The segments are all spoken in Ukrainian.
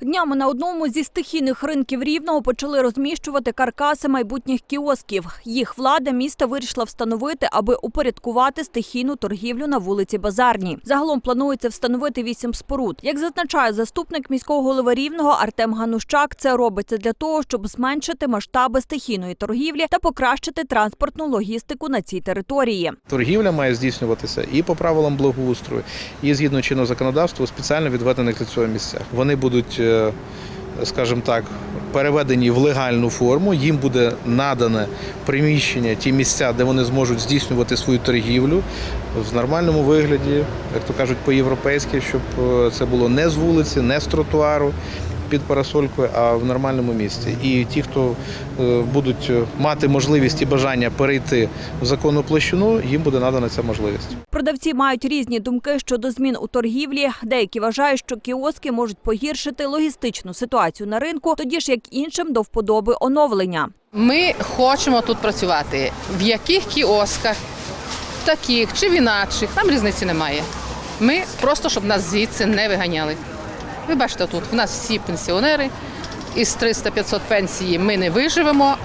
Днями на одному зі стихійних ринків Рівного почали розміщувати каркаси майбутніх кіосків. Їх влада міста вирішила встановити, аби упорядкувати стихійну торгівлю на вулиці Базарній. Загалом планується встановити вісім споруд. Як зазначає заступник міського голови Рівного Артем Ганущак, це робиться для того, щоб зменшити масштаби стихійної торгівлі та покращити транспортну логістику на цій території. Торгівля має здійснюватися і по правилам благоустрою, і згідно чинного законодавства спеціально відведених для цього місцях. Вони будуть, е, скажімо так, переведені в легальну форму. Їм буде надане приміщення, ті місця, де вони зможуть здійснювати свою торгівлю в нормальному вигляді, як то кажуть, по-європейськи, щоб е, це було не з вулиці, не з тротуару. Під парасолькою, а в нормальному місці. І ті, хто е, будуть мати можливість і бажання перейти в законну площину, їм буде надана ця можливість. Продавці мають різні думки щодо змін у торгівлі. Деякі вважають, що кіоски можуть погіршити логістичну ситуацію на ринку, тоді ж як іншим до вподоби оновлення. Ми хочемо тут працювати. В яких кіосках, таких чи в інакших, нам різниці немає. Ми просто, щоб нас звідси не виганяли. Ви бачите, тут в нас всі пенсіонери, із 300-500 пенсії ми не виживемо.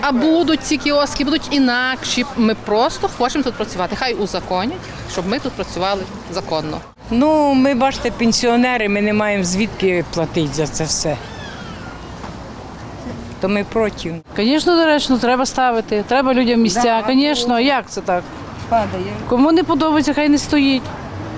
А будуть ці кіоски, будуть інакші. Ми просто хочемо тут працювати. Хай узаконять, щоб ми тут працювали законно. Ну, ми бачите, пенсіонери, ми не маємо звідки платити за це все. То ми проти. Звісно, доречно, треба ставити. Треба людям місця. Звісно, як це так? Падає. Кому не подобається, хай не стоїть.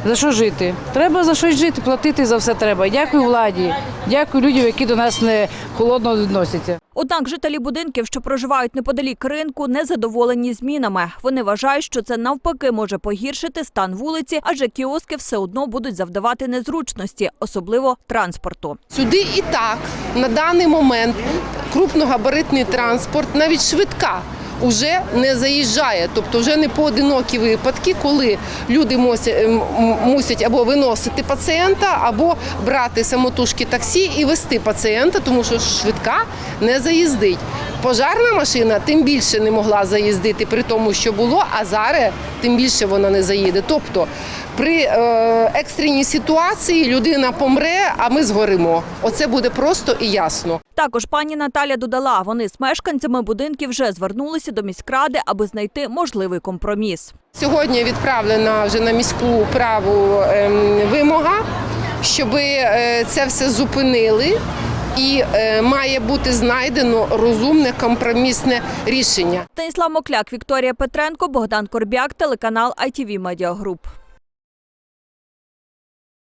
За що жити? Треба за щось жити, платити за все треба. Дякую владі, дякую людям, які до нас не холодно відносяться. Однак жителі будинків, що проживають неподалік ринку, не задоволені змінами. Вони вважають, що це навпаки може погіршити стан вулиці, адже кіоски все одно будуть завдавати незручності, особливо транспорту. Сюди і так на даний момент крупногабаритний транспорт, навіть швидка. Уже не заїжджає, тобто вже не поодинокі випадки, коли люди мусять, м- м- мусять або виносити пацієнта, або брати самотужки таксі і вести пацієнта, тому що швидка не заїздить. Пожарна машина тим більше не могла заїздити при тому, що було, а зараз тим більше вона не заїде. Тобто при е, екстреній ситуації людина помре, а ми згоримо. Оце буде просто і ясно. Також пані Наталя додала, вони з мешканцями будинків вже звернулися до міськради, аби знайти можливий компроміс. Сьогодні відправлена вже на міську праву ем, вимога, щоб це все зупинили. І е, має бути знайдено розумне компромісне рішення. Станіслав Мокляк, Вікторія Петренко, Богдан Корбяк, телеканал ITV Media Group.